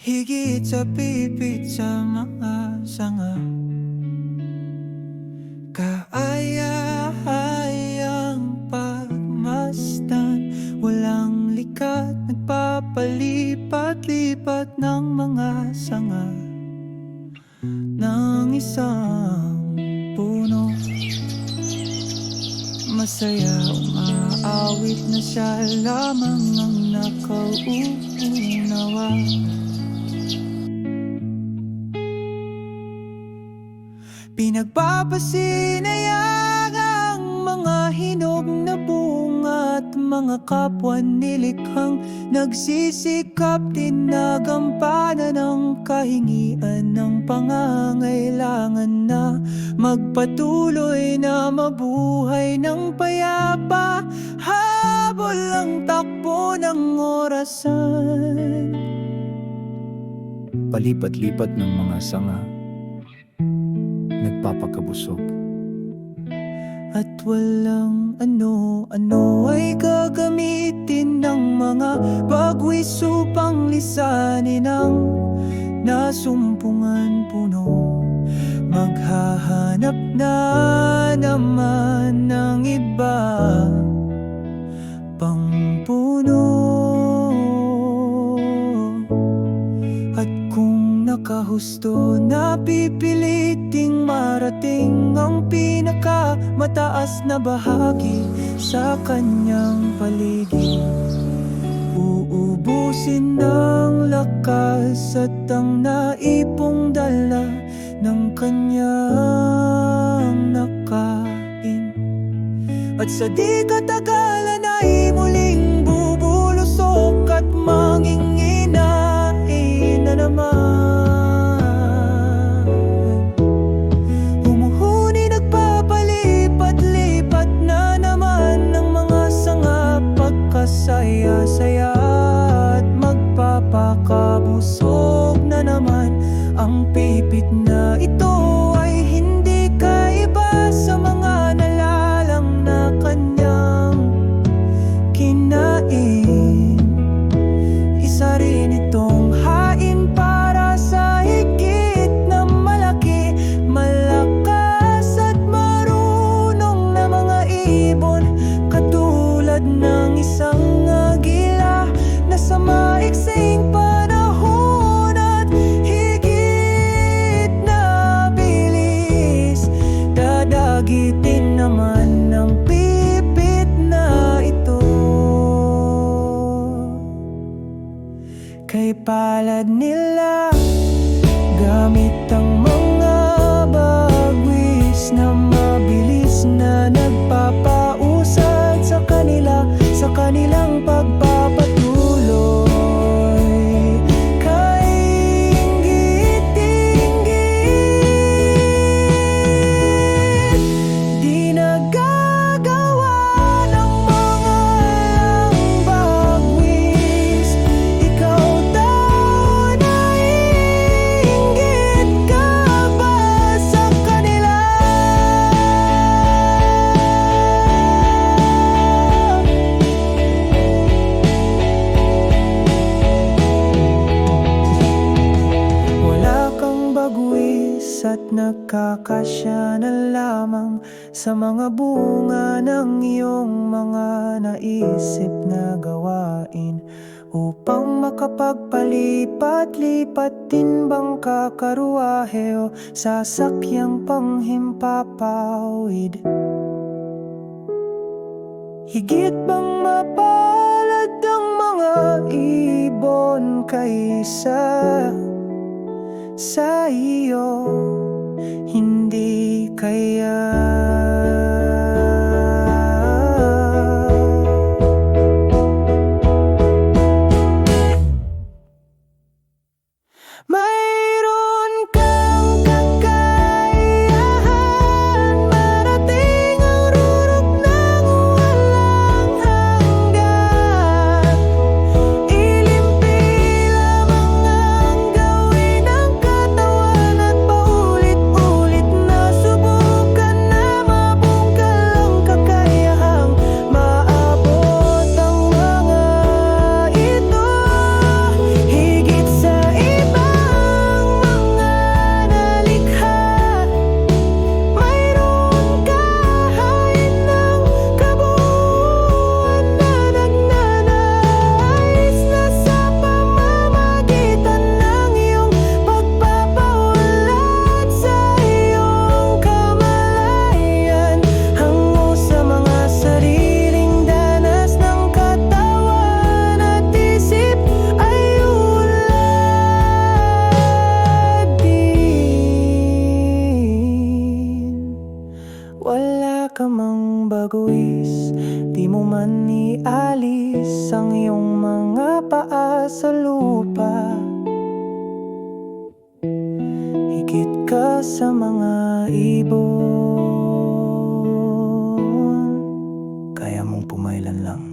Higit sa pipit sa mga sanga. Kaaya-hayang pagmasdan. Walang likat Nagpapalipat-lipat ng mga sanga. Ng isang puno. Masaya umaawit na siya lamang ang nakauunawa Pinagpapasinayang ang mga hinog na bunga at mga kapwa nilikhang nagsisikap tinagampanan ng kahingian ng pangangailangan na magpatuloy na mabuhay ng payapa habol ang takbo ng orasan. Palipat-lipat ng mga sanga Nagpapakabusog At walang ano-ano ay gagamitin ng mga bagwis upang lisanin ang nasumpungan puno. Maghahanap na naman ng iba pang puno. At kung nakahusto na pipiliting marating ang pinaka mataas na bahagi sa kanyang paligid. Uubusin ng lakas at ang naipong dala ng kanyang nakain. At sa di katagalan palad nila nakakasya na lamang Sa mga bunga ng iyong mga naisip na gawain Upang makapagpalipat-lipat din bang kakaruahe o sasakyang panghimpapawid? Higit bang mapalad ang mga ibon kaysa sa iyo Hindi kaya inialis ang iyong mga paa sa lupa. Higit ka sa mga ibon. Kaya mong pumailan lang